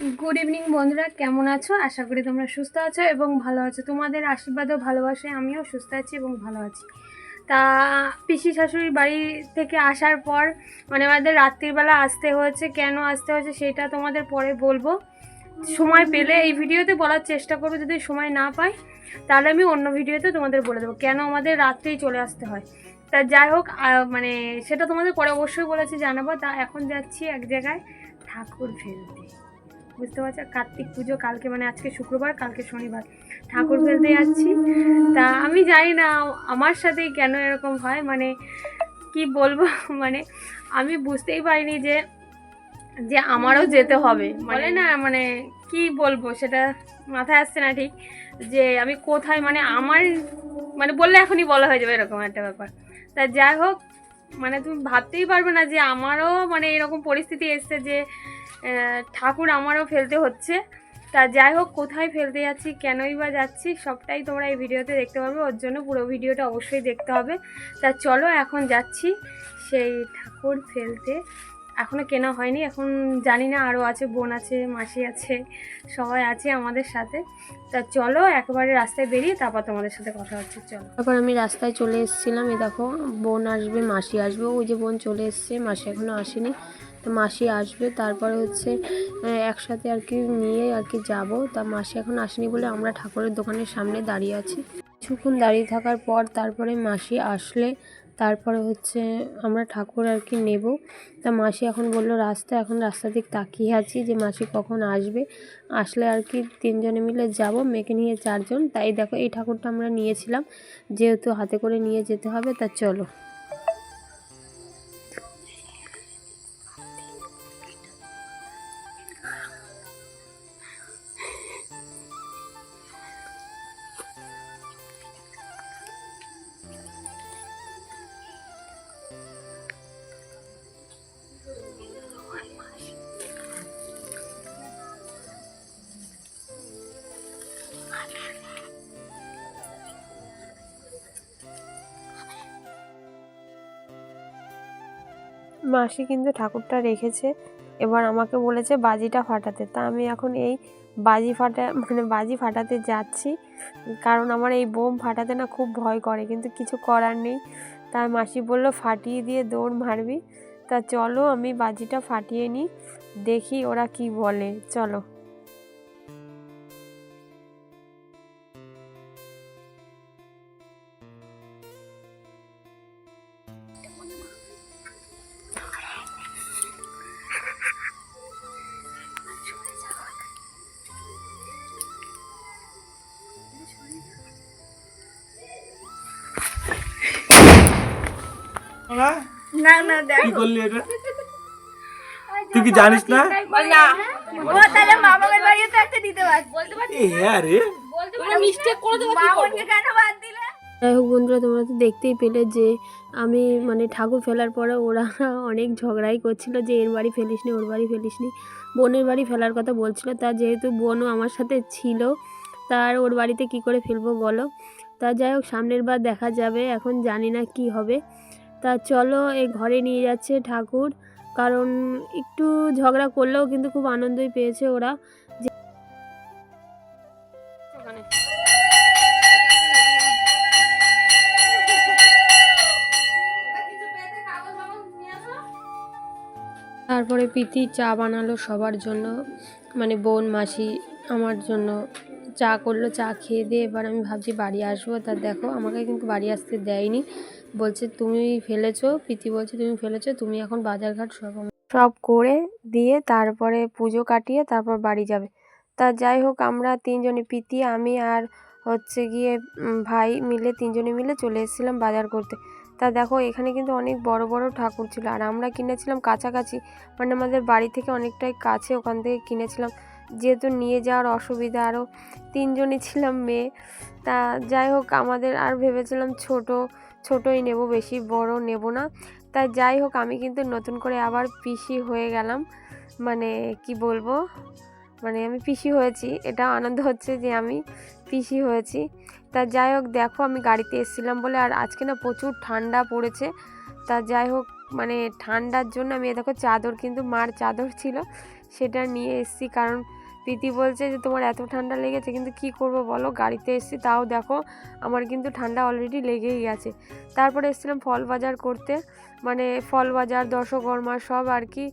Good evening বন্ধুরা। কেমন আছো? আশা করি তোমরা সুস্থ আছো এবং ভালো আছো। তোমাদের আশীর্বাদ ও ভালোবাসায় আমিও সুস্থ আছি এবং ভালো আছি। তা, পিসি শাশুড়ির বাড়ি থেকে আসার পর মানে আমাদের রাত্রিবেলা আসতে হয়েছে। কেন আসতে হয়েছে সেটা তোমাদের পরে বলব। সময় পেলে এই ভিডিওতে বলার চেষ্টা করব, যদি সময় না পাই। তাহলে আমি অন্য ভিডিওতে তোমাদের বলে দেবো কেন আমাদের রাত্রেই চলে আসতে হয়। তা যাই হোক মানে সেটা তোমাদের পরে অবশ্যই বলেছি জানাব। তা এখন যাচ্ছি এক জায়গায় ঠাকুর ফেলতে। বুঝতে পারছ? কার্তিক পুজো কালকে মানে আজকে শুক্রবার, কালকে শনিবার। ঠাকুর ফেলতে যাচ্ছি। তা আমি জানি না, আমার সাথেই কেন এরকম হয় মানে কি বলব? মানে আমি বুঝতেই পারিনি যে যে আমারও যেতে হবে। বলে না মানে কি বলব, সেটা মাথায় আসছে না ঠিক। যে আমি কোথায় মানে আমার মানে বললে এখনই বলা হয়ে যাবে এরকম একটা ব্যাপার। তা যাই হোক মানে তুমি ভাবতেই পারবে না যে আমারও মানে এরকম পরিস্থিতি এসছে যে ঠাকুর আমারও ফেলতে হচ্ছে। তা যাই হোক, কোথায় ফেলতে যাচ্ছি, কেনই বা যাচ্ছি, সবটাই তোমরা এই ভিডিওতে দেখতে পারবে। ওর জন্য পুরো ভিডিওটা অবশ্যই দেখতে হবে। তা চলো এখন যাচ্ছি সেই ঠাকুর ফেলতে। এখনও কেনা হয়নি, এখন জানি না আরও আছে, বোন আছে, মাসি আছে, সবাই আছে আমাদের সাথে। তা চলো একবারে রাস্তায় বেরিয়ে তারপর তোমাদের সাথে কথা হচ্ছে, চলো। তারপর আমি রাস্তায় চলে এসেছিলাম, এই দেখো বোন আসবে, মাসি আসবে। ওই যে বোন চলে এসছে, মাসি এখনও আসেনি। তো মাসি আসবে, তারপরে হচ্ছে একসাথে আর কি নিয়ে আর কি যাব। তা মাসি এখন আসেনি বলে আমরা ঠাকুরের দোকানের সামনে দাঁড়িয়ে আছি। কিছুক্ষণ দাঁড়িয়ে থাকার পর তারপরে মাসি আসলে, তারপরে হচ্ছে আমরা ঠাকুর আর কি নেব। তা মাসি এখন বলল, রাস্তা, এখন রাস্তা দিক তাকিয়ে আছি যে মাসি কখন আসবে। আসলে আর কি তিনজনে মিলে যাব, মেয়েকে নিয়ে চারজন। তাই দেখো, এই ঠাকুরটা আমরা নিয়েছিলাম। যেহেতু হাতে করে নিয়ে যেতে হবে, তা চলো। মাসি কিন্তু ঠাকুরটা রেখেছে। এবার আমাকে বলেছে বাজিটা ফাটাতে। তা আমি এখন এই বাজি ফাটা মানে বাজি ফাটাতে যাচ্ছি। কারণ আমার এই বোম ফাটাতে না খুব ভয় করে, কিন্তু কিছু করার নেই। তার মাসি বলল, ফাটিয়ে দিয়ে দৌড় মারবি। তা চলো আমি বাজিটা ফাটিয়ে নিই, দেখি ওরা কি বলে। চলো। না না কি করলি এটা? তুই কি জানিস না? না। ও তাহলে মামাদের বাড়িও তো দিতে পারত। বলতে পারত এ হ্যাঁ রে। মিস্টেক করে দেবো মামনকে কেন বাদ দিলে? যাই হোক বন্ধুরা তোমরা তো দেখতেই পেলে যে আমি মানে ঠাকুর ফেলার পরে ওরা অনেক ঝগড়াই করছিল যে এর বাড়ি ফেলিস নি ওর বাড়ি ফেলিস নি। বোনের বাড়ি ফেলার কথা বলছিল। তা যেহেতু বোনও আমার সাথে ছিল তার ওর বাড়িতে কি করে ফেলব বলো? তা যাই হোক সামনের বার দেখা যাবে। এখন জানি না কি হবে। তা চলো এই ঘরে নিয়ে যাচ্ছে ঠাকুর। কারণ একটু ঝগড়া করলেও কিন্তু খুব আনন্দই পেয়েছে ওরা। যে তারপরে প্রীতি চা বানালো সবার জন্য। মানে বোন, মাসি আমার জন্য। চা করল, চা খেয়ে দিয়ে এবার আমি ভাবছি বাড়ি আসব। তা দেখো, আমাকে কিন্তু বাড়ি আসতে দেয়নি। বলছে, তুমি ফেলেছো, প্রীতি বলছে, তুমি ফেলেছো, তুমি এখন বাজারঘাট সব সব করে দিয়ে তারপরে পুজো কাটিয়ে তারপর বাড়ি যাবে। তা যাই হোক, আমরা তিনজনে, প্রীতি, আমি আর হচ্ছে গিয়ে ভাই মিলে তিনজনে মিলে চলে এসেছিলাম বাজার করতে। তা দেখো, এখানে কিন্তু অনেক বড় বড় ঠাকুর ছিল। আর আমরা কিনেছিলাম কাছাকাছি মানে আমাদের বাড়ি থেকে অনেকটাই কাছে ওখান থেকে কিনেছিলাম। যেহেতু নিয়ে যাওয়ার অসুবিধা আরও তিনজনই ছিলাম মেয়ে। তা যাই হোক, আমাদের আর ভেবেছিলাম ছোট, ছোটই নেব, বেশি বড় নেব না। তাই যাই হোক, আমি কিন্তু নতুন করে আবার পিসি হয়ে গেলাম। মানে কি বলব? মানে আমি পিসি হয়েছি, এটা আনন্দ হচ্ছে যে আমি পিসি হয়েছি। তা যাই হোক, দেখো আমি গাড়িতে এসেছিলাম বলে, আর আজকে না প্রচুর ঠান্ডা পড়েছে। তা যাই হোক মানে ঠান্ডার জন্য আমি দেখো চাদর কিন্তু মার চাদর ছিল, সেটা নিয়ে এসেছি। কারণ প্রীতি বলছে যে, তোমার এত ঠান্ডা লেগেছে, কিন্তু কি করব বলো? গাড়িতে এসেছি, তাও দেখো আমার কিন্তু ঠান্ডা অলরেডি লেগেই গেছে তারপরে এসেছিলাম ফল বাজার করতে। মানে ফল বাজার, দশকর্মা সব আর কি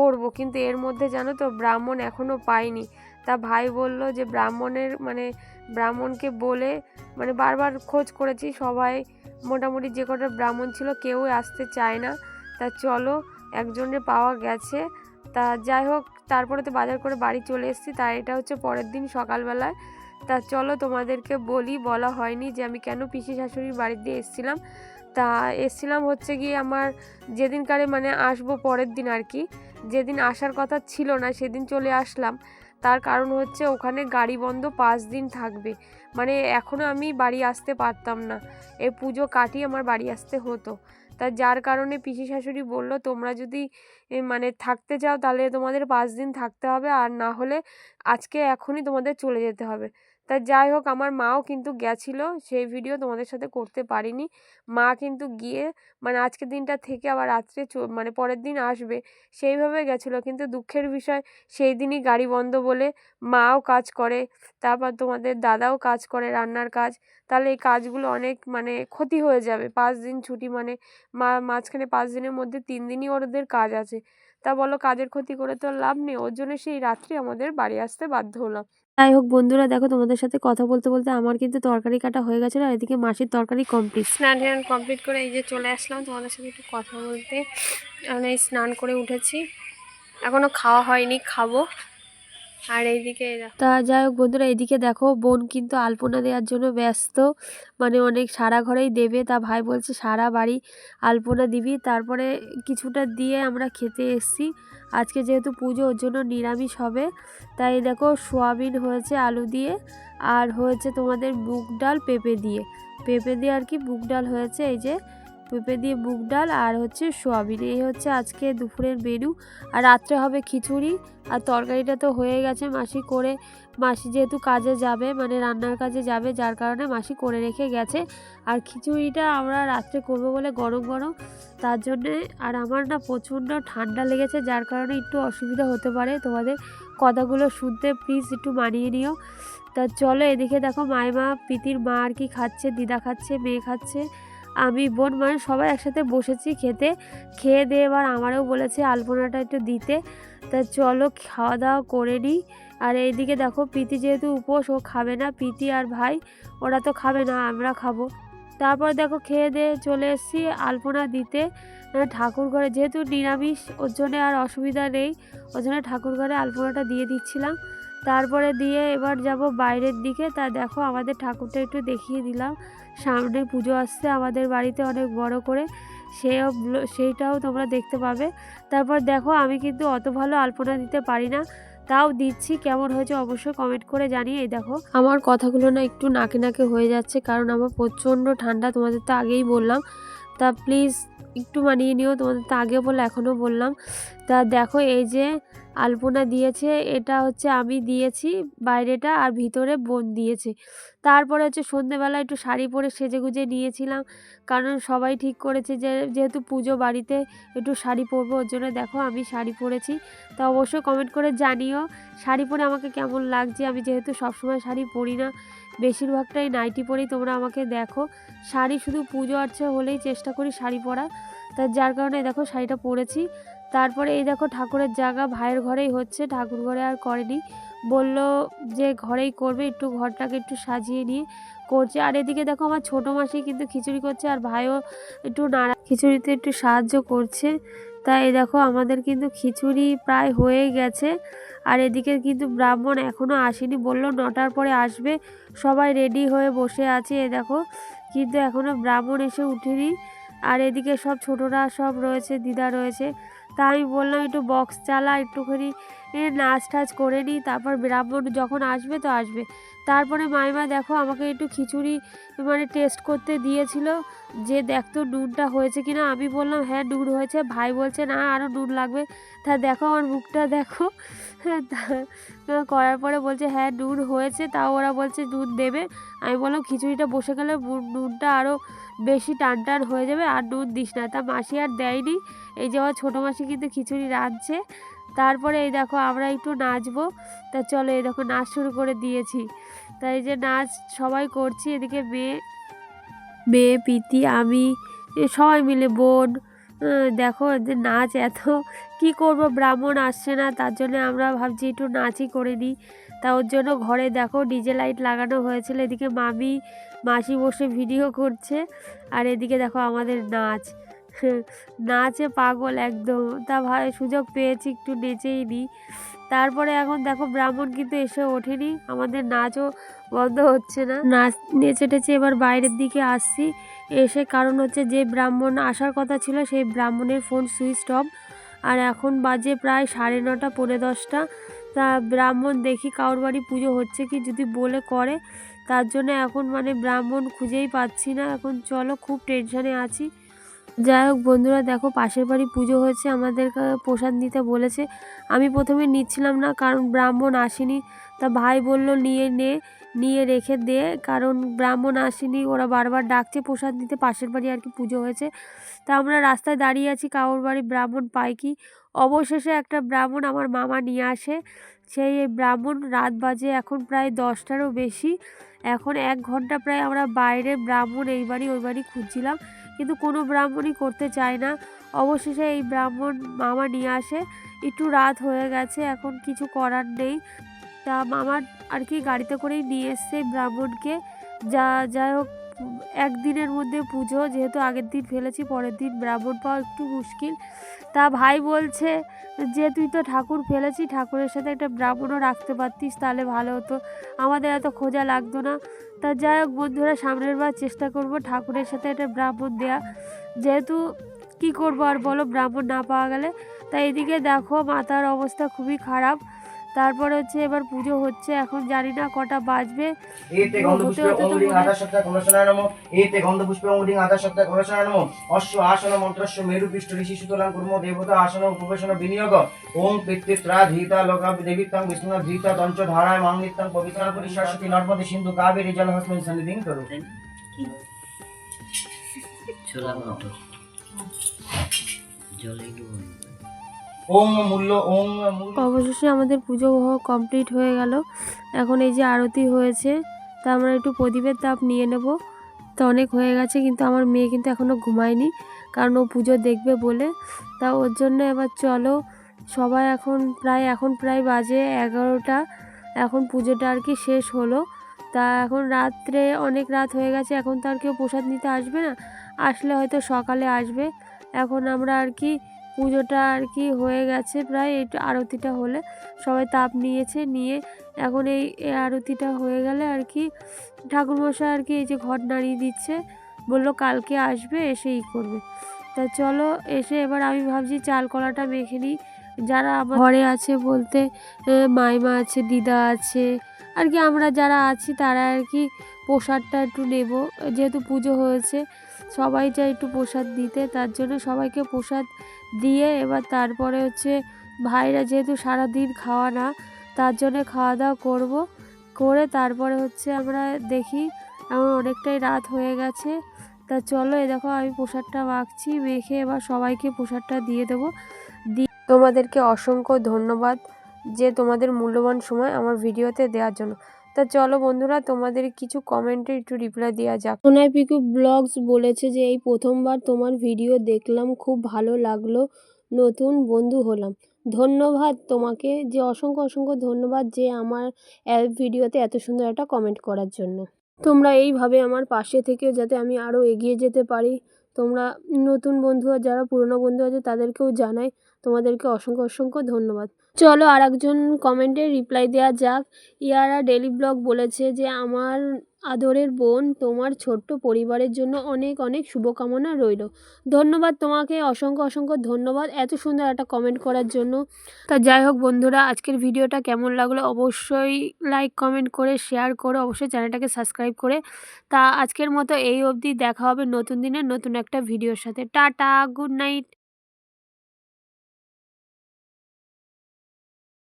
করব, কিন্তু এর মধ্যে জানো তো ব্রাহ্মণ এখনও পাইনি তা ভাই বলল যে, ব্রাহ্মণের মানে ব্রাহ্মণকে বলে মানে বারবার খোঁজ করেছি, সবাই মোটামুটি যে কটা ব্রাহ্মণ ছিল কেউ আসতে চায় না। তা চলো, একজনের পাওয়া গেছে। তা যাই হোক তারপরে তো বাজার করে বাড়ি চলে এসেছি তা এটা হচ্ছে পরের দিন সকালবেলায়। তা চলো তোমাদেরকে বলি বলা হয়নি যে আমি কেন পিসি শাশুড়ির বাড়িতে এসেছিলাম। তা এসেছিলাম হচ্ছে গিয়ে আমার যেদিনকারে মানে আসব পরের দিন আর কি যেদিন আসার কথা ছিল না সেদিন চলে আসলাম। তার কারণ হচ্ছে ওখানে গাড়ি বন্ধ পাঁচ দিন থাকবে মানে এখনও আমি বাড়ি আসতে পারতাম না। এই পুজো কাটিয়ে আমার বাড়ি আসতে হতো। তা যার কারণে পিসি শাশুড়ি বলল তোমরা যদি এ, মানে থাকতে চাও তাহলে তোমাদের পাঁচ দিন থাকতে হবে আর না হলে আজকে এখনই তোমাদের চলে যেতে হবে। তা যাই হোক, আমার মাও কিন্তু গেছিল, সেই ভিডিও তোমাদের সাথে করতে পারিনি। মা কিন্তু গিয়ে মানে আজকের দিনটা থেকে আবার রাত্রে মানে পরের দিন আসবে, সেইভাবে গেছিল। কিন্তু দুঃখের বিষয়, সেই দিনই গাড়ি বন্ধ বলে মাও কাজ করে, তারপর তোমাদের দাদাও কাজ করে রান্নার কাজ। তাহলে এই কাজগুলো অনেক মানে ক্ষতি হয়ে যাবে। পাঁচ দিন ছুটি মানে মা, মাঝখানে পাঁচ দিনের মধ্যে তিন দিনই ওদের কাজ আছে। তা বলো কাজের ক্ষতি করে তো লাভ নেই ওর জন্য সেই রাত্রি আমাদের বাড়ি আসতে বাধ্য হলো যাই হোক বন্ধুরা দেখো তোমাদের সাথে কথা বলতে বলতে আমার কিন্তু তরকারি কাটা হয়ে গেছিল আর এদিকে মাসির তরকারি কমপ্লিট স্নান টান কমপ্লিট করে এই যে চলে আসলাম তোমাদের সাথে একটু কথা বলতে। মানে স্নান করে উঠেছি এখনও খাওয়া হয়নি খাব। আর এইদিকে তা যাই হোক বন্ধুরা এদিকে দেখো বোন কিন্তু আলপনা দেওয়ার জন্য ব্যস্ত। মানে অনেক সারা ঘরেই দেবে। তা ভাই বলছে, সারা বাড়ি আলপনা দিবি। তারপরে কিছুটা দিয়ে আমরা খেতে এসেছি। আজকে যেহেতু পুজো, ওর জন্য নিরামিষ হবে। তাই দেখো সোয়াবিন হয়েছে আলু দিয়ে, আর হয়েছে তোমাদের মুগ ডাল পেঁপে দিয়ে। পেঁপে দিয়ে আর কি মুগ ডাল হয়েছে, এই যে পেঁপে দিয়ে মুগ ডাল আর হচ্ছে সোয়াবিন। এই হচ্ছে আজকে দুপুরের মেনু আর রাত্রে হবে খিচুড়ি। আর তরকারিটা তো হয়ে গেছে, মাসি করে, মাসি যেহেতু কাজে যাবে মানে রান্নার কাজে যাবে, যার কারণে মাসি করে রেখে গেছে। আর খিচুড়িটা আমরা রাত্রে করব বলে গরম গরম, তার জন্যে আর আমার না প্রচণ্ড ঠান্ডা লেগেছে, যার কারণে একটু অসুবিধা হতে পারে। তোমাদের কথাগুলো শুনতে প্লিজ একটু মানিয়ে নিও। তা চলো এদিকে দেখো মায়েমা পিতির মা আর কি খাচ্ছে, দিদা খাচ্ছে, মেয়ে খাচ্ছে। আমি, বোন মানে সবাই একসাথে বসেছি খেতে। খেয়ে দিয়ে এবার আমারও বলেছে আলপনাটা একটু দিতে। তা চলো খাওয়া দাওয়া করে নিই। আর এইদিকে দেখো, প্রীতি যেহেতু উপোস, ও খাবে না। প্রীতি আর ভাই, ওরা তো খাবে না, আমরা খাব। তারপর দেখো, খেয়ে দিয়ে চলে এসেছি আলপনা দিতে। ঠাকুর ঘরে, যেহেতু নিরামিষ, ওর জন্য আর অসুবিধা নেই। ওর জন্য ঠাকুর ঘরে আলপনাটা দিয়ে দিচ্ছিলাম। তারপরে দিয়ে এবার যাব বাইরের দিকে। তা দেখো আমাদের ঠাকুরটা একটু দেখিয়ে দিলাম। সামনে পুজো আসছে আমাদের বাড়িতে অনেক বড় করে। সেও সেইটাও তোমরা দেখতে পাবে। তারপর দেখো আমি কিন্তু অত ভালো আলপনা দিতে পারি না। তাও দিচ্ছি, কেমন হয়েছে অবশ্যই কমেন্ট করে জানিয়ে দেখো। আমার কথাগুলো না একটু নাকে নাকে হয়ে যাচ্ছে, কারণ আমার প্রচণ্ড ঠান্ডা, তোমাদের তো আগেই বললাম। তা প্লিজ একটু মানিয়ে নিও, তোমাদের তো আগেও বলে এখনও বললাম। তা দেখো এই যে আলপনা দিয়েছে, এটা হচ্ছে আমি দিয়েছি বাইরেটা আর ভিতরে বোন দিয়েছে। তারপরে হচ্ছে সন্ধেবেলা একটু শাড়ি পরে সেজে গুজে নিয়েছিলাম, কারণ সবাই ঠিক করেছে যে যেহেতু পুজো বাড়িতে একটু শাড়ি পরবো, ওর জন্য দেখো আমি শাড়ি পরেছি। তা অবশ্যই কমেন্ট করে জানিও, শাড়ি পরে আমাকে কেমন লাগছে? আমি যেহেতু সবসময় শাড়ি পরি না, বেশিরভাগটাই নাইটি পরেই তোমরা আমাকে দেখো। শাড়ি শুধু পুজো আর্চা হলেই চেষ্টা করি শাড়ি পরার। তা যার কারণে দেখো শাড়িটা পরেছি। তারপরে এই দেখো ঠাকুরের জায়গা, ভাইয়ের ঘরেই হচ্ছে, ঠাকুর ঘরে আর করেনি। বলল যে ঘরেই করবে, একটু ঘরটাকে একটু সাজিয়ে নিয়ে করছে। আর এদিকে দেখো আমার ছোটো মাসি কিন্তু খিচুড়ি করছে, আর ভাইও একটু নাড়া খিচুড়িতে একটু সাহায্য করছে। তাই দেখো আমাদের কিন্তু খিচুড়ি প্রায় হয়ে গেছে। আর এদিকে কিন্তু ব্রাহ্মণ এখনও আসেনি, বলল নটার পরে আসবে। সবাই রেডি হয়ে বসে আছে, এ দেখো। কিন্তু এখনও ব্রাহ্মণ এসে উঠেনি। আর এদিকে সব ছোটরা সব রয়েছে, দিদা রয়েছে। তা আমি বললাম একটু বক্স চালা একটুখানি নাচ টাচ করে নিই, তারপর ব্রাহ্মণ যখন আসবে তো আসবে। তারপরে মাইমা দেখো আমাকে একটু খিচুড়ি মানে টেস্ট করতে দিয়েছিল, যে দেখতো নুনটা হয়েছে কিনা। আমি বললাম হ্যাঁ নুন হয়েছে। ভাই বলছে, না আরও নুন লাগবে। তা দেখো আমার মুখটা দেখো। করার পরে বলছে হ্যাঁ নুন হয়েছে। তাও ওরা বলছে, নুন দেবে। আমি বললাম, খিচুড়িটা বসে গেলে নুনটা আরও বেশি টান টান হয়ে যাবে, আর নুন দিস না। তা মাসি আর দেয়নি। এই যে আমার ছোটো মাসি কিন্তু খিচুড়ি রাঁধছে। তারপরে এই দেখো আমরা একটু নাচবো। তা চলো এই দেখো নাচ শুরু করে দিয়েছি। তাই যে নাচ সবাই করছি, এদিকে মেয়ে মেয়ে, প্রীতি, আমি সবাই মিলে বোন দেখো এদের নাচ এত, কি করব? ব্রাহ্মণ আসছে না, তার জন্য আমরা ভাবছি একটু নাচই করে নিই। তা ওর জন্য ঘরে দেখো ডিজে লাইট লাগানো হয়েছিল, এদিকে মামি, মাসি বসে ভিডিও করছে, আর এদিকে দেখো আমাদের নাচ। নাচে পাগল একদম। তা ভাই, সুযোগ পেয়েছি, একটু নেচেই নিই তারপরে এখন দেখো ব্রাহ্মণ কিন্তু এসে ওঠেনি। আমাদের নাচও বন্ধ হচ্ছে না। নাচ নেচে টেচে এবার বাইরের দিকে আসছি। এসে কারণ হচ্ছে যে ব্রাহ্মণ আসার কথা ছিল, সেই ব্রাহ্মণের ফোন সুইচ অফ। আর এখন বাজে প্রায় সাড়ে নটা, পৌনে দশটা। তা ব্রাহ্মণ দেখি কারোর বাড়ি পুজো হচ্ছে কি যদি বলে করে। তার জন্য এখন মানে ব্রাহ্মণ খুঁজেই পাচ্ছি না। এখন চলো খুব টেনশানে আছি। যাই হোক বন্ধুরা দেখো পাশের বাড়ি পুজো হয়েছে, আমাদেরকে প্রসাদ নিতে বলেছে। আমি প্রথমে নিচ্ছিলাম না, কারণ ব্রাহ্মণ আসেনি। তা ভাই বলল, নিয়ে নে, নিয়ে রেখে দে। কারণ ব্রাহ্মণ আসেনি, ওরা বারবার ডাকছে প্রসাদ নিতে। পাশের বাড়ি আর কি পুজো হয়েছে। তা আমরা রাস্তায় দাঁড়িয়ে আছি, কারোর বাড়ি ব্রাহ্মণ পাই কি? অবশেষে একটা ব্রাহ্মণ আমার মামা নিয়ে আসে। সেই ব্রাহ্মণ রাত বাজে এখন প্রায় দশটারও বেশি। এখন এক ঘণ্টা প্রায় আমরা বাইরে ব্রাহ্মণ এই বাড়ি, ওই বাড়ি খুঁজছিলাম। কিন্তু কোনো ব্রাহ্মণই করতে চায় না। অবশেষে এই ব্রাহ্মণ মামা নিয়ে আসে। একটু রাত হয়ে গেছে, এখন কিছু করার নেই। তা মামার আর কি গাড়িতে করেই নিয়ে এসছে ব্রাহ্মণকে। যা, যাই হোক, একদিনের মধ্যে পুজো, যেহেতু আগের দিন ফেলেছি, পরের দিন ব্রাহ্মণ পাওয়া একটু মুশকিল। তা ভাই বলছে যে, তুই তো ঠাকুর ফেলেছি, ঠাকুরের সাথে একটা ব্রাহ্মণও রাখতে পারতিস, তাহলে ভালো হতো। আমাদের এত খোঁজা লাগতো না। তা যাই হোক বন্ধুরা, সামনের বার চেষ্টা করব ঠাকুরের সাথে একটা ব্রাহ্মণ দেয়া। যেহেতু কি করব আর বলো, ব্রাহ্মণ না পাওয়া গেলে। তাই এদিকে দেখো, মাতার অবস্থা খুবই খারাপ। তারপরে হচ্ছে এবার পুজো হচ্ছে এখন জানি না কটা বাজবে। এতে গন্ধপুষ্পে আধা সপ্তাহ কলসনায় নমঃ এতে গন্ধপুষ্পে আধা সপ্তাহ কলসনায় নমঃ অশ্ব আসন মন্ত্রস্য মেরু পৃষ্ঠ ঋষি কুর্ম দেবতা আসন উপবেশন বিনিয়োগ। ওম পিতৃত্রা ধীতা লোকা দেবিতাং বিষ্ণু ধীতা ধারায় পবিত্রাং করি সরস্বতী নর্মদে সিন্ধু কাবেরী জলহস্মিন সন্নিধিং করু ছোলা মটর জলে ডুবো অবশেষে আমাদের পুজো কমপ্লিট হয়ে গেল। এখন এই যে আরতি হয়েছে, তা আমরা একটু প্রদীপের তাপ নিয়ে নেব। তো অনেক হয়ে গেছে, কিন্তু আমার মেয়ে কিন্তু এখনও ঘুমায়নি, কারণ ও পুজো দেখবে বলে। তা ওর জন্য এবার চলো, সবাই এখন প্রায় এখন প্রায় বাজে এগারোটা। এখন পুজোটা আর কি শেষ হলো। তা এখন রাত্রে অনেক রাত হয়ে গেছে, এখন তো আর কেউ প্রসাদ নিতে আসবে না। আসলে হয়তো সকালে আসবে। এখন আমরা আর কি পুজোটা আর কি হয়ে গেছে প্রায়, একটু আরতিটা হলে। সবাই তাপ নিয়েছে, নিয়ে এখন এই এই আরতিটা হয়ে গেলে আর কি ঠাকুরমশাই আর কি এই যে ঘর নাড়িয়ে দিচ্ছে, বলল কালকে আসবে এসে ই করবে। তা চলো, এসে এবার আমি ভাবছি চাল কলাটা মেখে নিই। যারা আমার ঘরে আছে বলতে মাইমা আছে, দিদা আছে, আর কি আমরা যারা আছি তারা আর কি প্রসাদটা একটু নেব। যেহেতু পুজো হয়েছে, সবাই চাই একটু প্রসাদ দিতে, তার জন্য সবাইকে প্রসাদ দিয়ে এবার তারপরে হচ্ছে ভাইরা যেহেতু সারাদিন খাওয়া না, তার জন্য খাওয়া দাওয়া করব। করে তারপরে হচ্ছে আমরা দেখি, আমার অনেকটাই রাত হয়ে গেছে। তা চলো এ দেখো আমি প্রসাদটা মাখছি, মেখে এবার সবাইকে প্রসাদটা দিয়ে দেবো। দি তোমাদেরকে অসংখ্য ধন্যবাদ যে তোমাদের মূল্যবান সময় আমার ভিডিওতে দেওয়ার জন্য। তা চলো বন্ধুরা, তোমাদের কিছু কমেন্টে একটু রিপ্লাই দেওয়া যাক। সোনাই পিকু ব্লগস বলেছে যে, এই প্রথমবার তোমার ভিডিও দেখলাম, খুব ভালো লাগল, নতুন বন্ধু হলাম। ধন্যবাদ তোমাকে, যে অসংখ্য অসংখ্য ধন্যবাদ যে আমার ভিডিওতে এত সুন্দর একটা কমেন্ট করার জন্য। তোমরা এইভাবে আমার পাশে থেকেও যাতে আমি আরও এগিয়ে যেতে পারি তোমরা নতুন বন্ধু আর যারা পুরনো বন্ধু আছে তাদেরকেও জানাই। তোমাদেরকে অসংখ্য অসংখ্য ধন্যবাদ। চলো আর একজন কমেন্টে রিপ্লাই দেওয়া যাক। ইয়ারা ডেলি ব্লগ বলেছে যে, আমার আদরের বোন, তোমার ছোট্ট পরিবারের জন্য অনেক অনেক শুভকামনা রইল। ধন্যবাদ তোমাকে, অসংখ্য অসংখ্য ধন্যবাদ এত সুন্দর একটা কমেন্ট করার জন্য। তা যাই হোক বন্ধুরা, আজকের ভিডিওটা কেমন লাগল অবশ্যই লাইক কমেন্ট করে শেয়ার করে, অবশ্যই চ্যানেলটাকে সাবস্ক্রাইব করে। তা আজকের মতো এই অবধি দেখা হবে নতুন দিনের নতুন একটা ভিডিওর সাথে। Tata good night